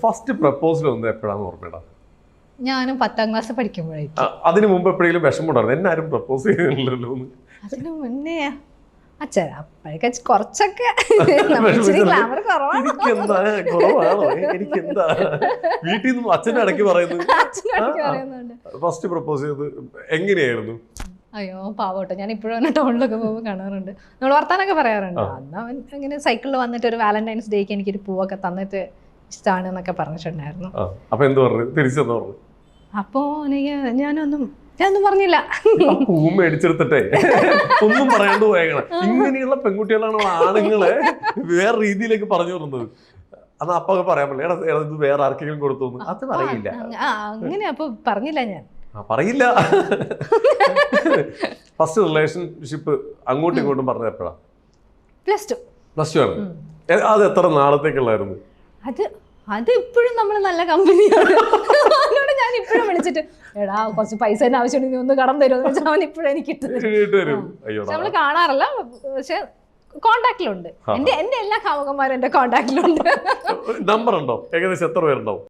First proposal ഒന്നും എപ്പോഴാന്ന് ഓർമ്മയിടാ ഞാനും പത്താം ക്ലാസ് പഠിക്കുമ്പോഴായിരിക്കും. അതിനു മുമ്പ് എപ്പോഴെങ്കിലും വിഷമമുണ്ടായിരുന്നു. എന്നെ ആരും പ്രപ്പോസ് ചെയ്യുന്നില്ലല്ലോ അതിനു അതിന് മുന്നേ അച്ഛൻ അപ്പോഴൊക്കെ കുറച്ചൊക്കെ? ഗ്ലാമർ കുറവാണ്? കുറവാണോ? വീട്ടിൽ നിന്ന് ഇടയ്ക്ക് പറയുന്നുണ്ട്. ഫസ്റ്റ് പ്രപ്പോസ് എങ്ങനെയായിരുന്നു? അയ്യോ പാവോട്ടെ. ഞാൻ ഇപ്പോഴും ടൗണിലൊക്കെ പോകുമ്പോൾ കാണാറുണ്ട്. നമ്മൾ വർത്താനൊക്കെ പറയാറുണ്ട്. അന്ന് അവൻ ഇങ്ങനെ സൈക്കിളിൽ വന്നിട്ട് ഒരു വാലന്റൈൻസ് ഡേക്ക് എനിക്കൊരു പൂവൊക്കെ തന്നിട്ട് ഇഷ്ടമാണ് എന്നൊക്കെ പറഞ്ഞിട്ടുണ്ടായിരുന്നു അപ്പൊ എന്ത് പറഞ്ഞു? തിരിച്ചെന്ന് പറഞ്ഞു? അപ്പോ എനിക്ക് ഞാനൊന്നും ഞാനൊന്നും പറഞ്ഞില്ല. ആ പൂ ഒന്നും പറയാണ്ട് പോയേക്കണം. ഇങ്ങനെയുള്ള പെൺകുട്ടികളാണ് ആണുങ്ങളെ വേറെ രീതിയിലേക്ക് പറഞ്ഞു തരുന്നത്. അത് അപ്പൊ പറയാൻ പറ്റില്ല. എടാ ഇത് വേറെ ആർക്കെങ്കിലും കൊടുത്തു അത് പറയില്ല. അങ്ങനെ അപ്പോൾ പറഞ്ഞില്ല ഞാൻ. പറയില്ല. ഫസ്റ്റ് റിലേഷൻഷിപ്പ് അങ്ങോട്ടും ഇങ്ങോട്ടും പറഞ്ഞത് എപ്പോഴാ? പ്ലസ് ടു പ്ലസ് ടു ആണ്. അത് എത്ര നാളത്തേക്കുള്ളായിരുന്നു? അത് അത് ഇപ്പോഴും നമ്മൾ നല്ല കമ്പനിയാണ്. അവനോട് ഞാൻ ഇപ്പോഴും വിളിച്ചിട്ട് എടാ കുറച്ച് പൈസ ആവശ്യമുണ്ടെങ്കിൽ ഒന്ന് കടം തരുമെന്ന് വെച്ചാൽ അവൻ ഇപ്പോഴും എനിക്ക് നമ്മൾ കാണാറില്ല പക്ഷെ കോണ്ടാക്റ്റിലുണ്ട്. എന്റെ എന്റെ എല്ലാ കാമുകന്മാരും എന്റെ കോണ്ടാക്റ്റിലുണ്ട് നമ്പർ ഉണ്ടോ ഏകദേശം എത്ര പേരുണ്ടാവും?